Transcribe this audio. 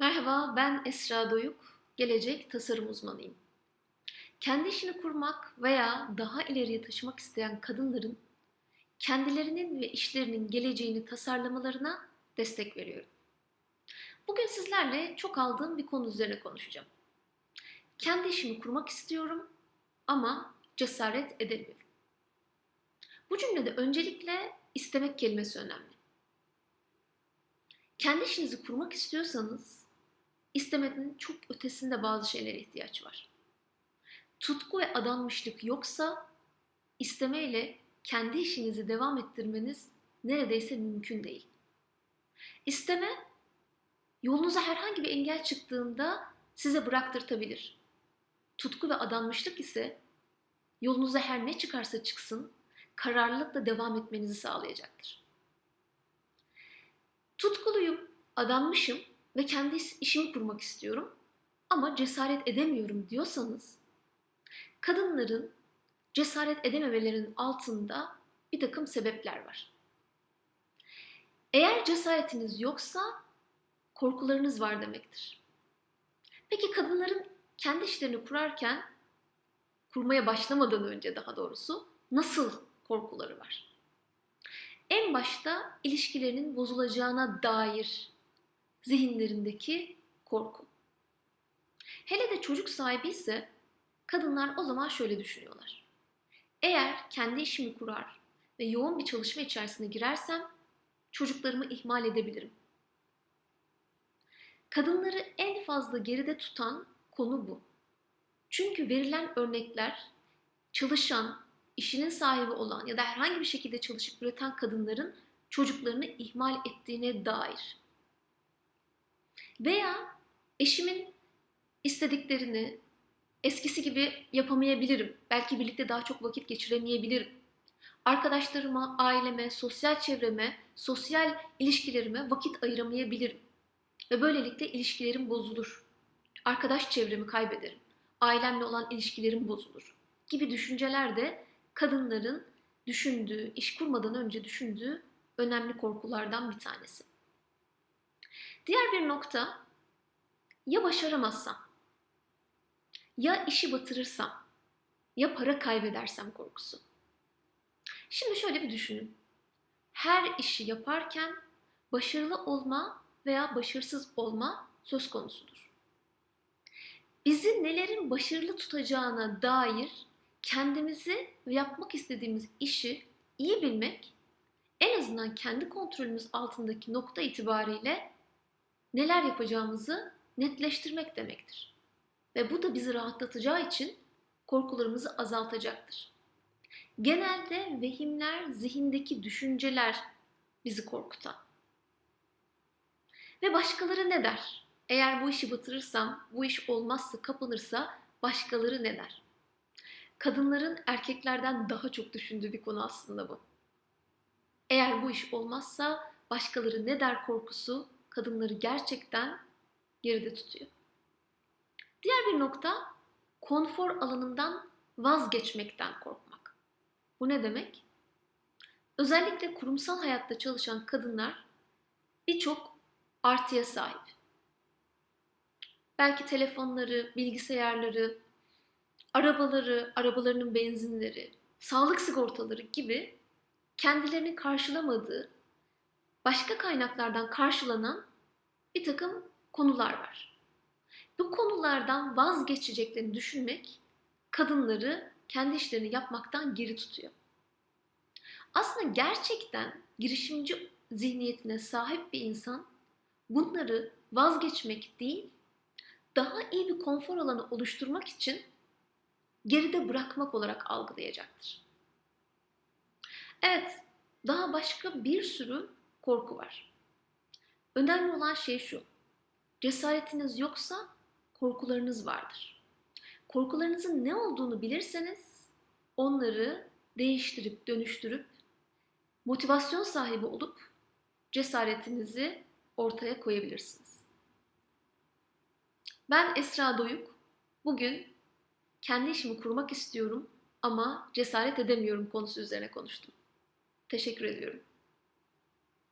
Merhaba, ben Esra Doyuk, gelecek tasarım uzmanıyım. Kendi işini kurmak veya daha ileriye taşımak isteyen kadınların kendilerinin ve işlerinin geleceğini tasarlamalarına destek veriyorum. Bugün sizlerle çok aldığım bir konu üzerine konuşacağım. Kendi işimi kurmak istiyorum ama cesaret edemiyorum. Bu cümlede öncelikle istemek kelimesi önemli. Kendi işinizi kurmak istiyorsanız istemenin çok ötesinde bazı şeylere ihtiyaç var. Tutku ve adanmışlık yoksa istemeyle kendi işinizi devam ettirmeniz neredeyse mümkün değil. İsteme yolunuza herhangi bir engel çıktığında size bıraktırtabilir. Tutku ve adanmışlık ise yolunuza her ne çıkarsa çıksın kararlılıkla devam etmenizi sağlayacaktır. Tutkuluyum, adanmışım ve kendi işimi kurmak istiyorum ama cesaret edemiyorum diyorsanız kadınların cesaret edememelerinin altında bir takım sebepler var. Eğer cesaretiniz yoksa korkularınız var demektir. Peki kadınların kendi işlerini kurarken kurmaya başlamadan önce daha doğrusu nasıl korkuları var? En başta ilişkilerinin bozulacağına dair zihinlerindeki korku. Hele de çocuk sahibi ise kadınlar o zaman şöyle düşünüyorlar. Eğer kendi işimi kurar ve yoğun bir çalışma içerisine girersem çocuklarımı ihmal edebilirim. Kadınları en fazla geride tutan konu bu. Çünkü verilen örnekler çalışan, işinin sahibi olan ya da herhangi bir şekilde çalışıp üreten kadınların çocuklarını ihmal ettiğine dair. Veya eşimin istediklerini eskisi gibi yapamayabilirim. Belki birlikte daha çok vakit geçiremeyebilirim. Arkadaşlarıma, aileme, sosyal çevreme, sosyal ilişkilerime vakit ayıramayabilirim. Ve böylelikle ilişkilerim bozulur. Arkadaş çevremi kaybederim. Ailemle olan ilişkilerim bozulur. Gibi düşünceler de kadınların düşündüğü, iş kurmadan önce düşündüğü önemli korkulardan bir tanesi. Diğer bir nokta ya başaramazsam, ya işi batırırsam, ya para kaybedersem korkusu. Şimdi şöyle bir düşünün. Her işi yaparken başarılı olma veya başarısız olma söz konusudur. Bizi nelerin başarılı tutacağına dair kendimizi ve yapmak istediğimiz işi iyi bilmek en azından kendi kontrolümüz altındaki nokta itibariyle neler yapacağımızı netleştirmek demektir. Ve bu da bizi rahatlatacağı için korkularımızı azaltacaktır. Genelde vehimler, zihindeki düşünceler bizi korkutan. Ve başkaları ne der? Eğer bu işi batırırsam, bu iş olmazsa, kapanırsa başkaları ne der? Kadınların erkeklerden daha çok düşündüğü bir konu aslında bu. Eğer bu iş olmazsa başkaları ne der korkusu kadınları gerçekten geride tutuyor. Diğer bir nokta konfor alanından vazgeçmekten korkmak. Bu ne demek? Özellikle kurumsal hayatta çalışan kadınlar birçok artıya sahip. Belki telefonları, bilgisayarları, arabaları, arabalarının benzinleri, sağlık sigortaları gibi kendilerini karşılamadığı başka kaynaklardan karşılanan bir takım konular var. Bu konulardan vazgeçeceklerini düşünmek kadınları kendi işlerini yapmaktan geri tutuyor. Aslında gerçekten girişimci zihniyetine sahip bir insan bunları vazgeçmek değil, daha iyi bir konfor alanı oluşturmak için geride bırakmak olarak algılayacaktır. Evet, daha başka bir sürü korku var. Önemli olan şey şu. Cesaretiniz yoksa korkularınız vardır. Korkularınızın ne olduğunu bilirseniz onları değiştirip dönüştürüp motivasyon sahibi olup cesaretinizi ortaya koyabilirsiniz. Ben Esra Doyuk. Bugün kendi işimi kurmak istiyorum ama cesaret edemiyorum konusu üzerine konuştum. Teşekkür ediyorum.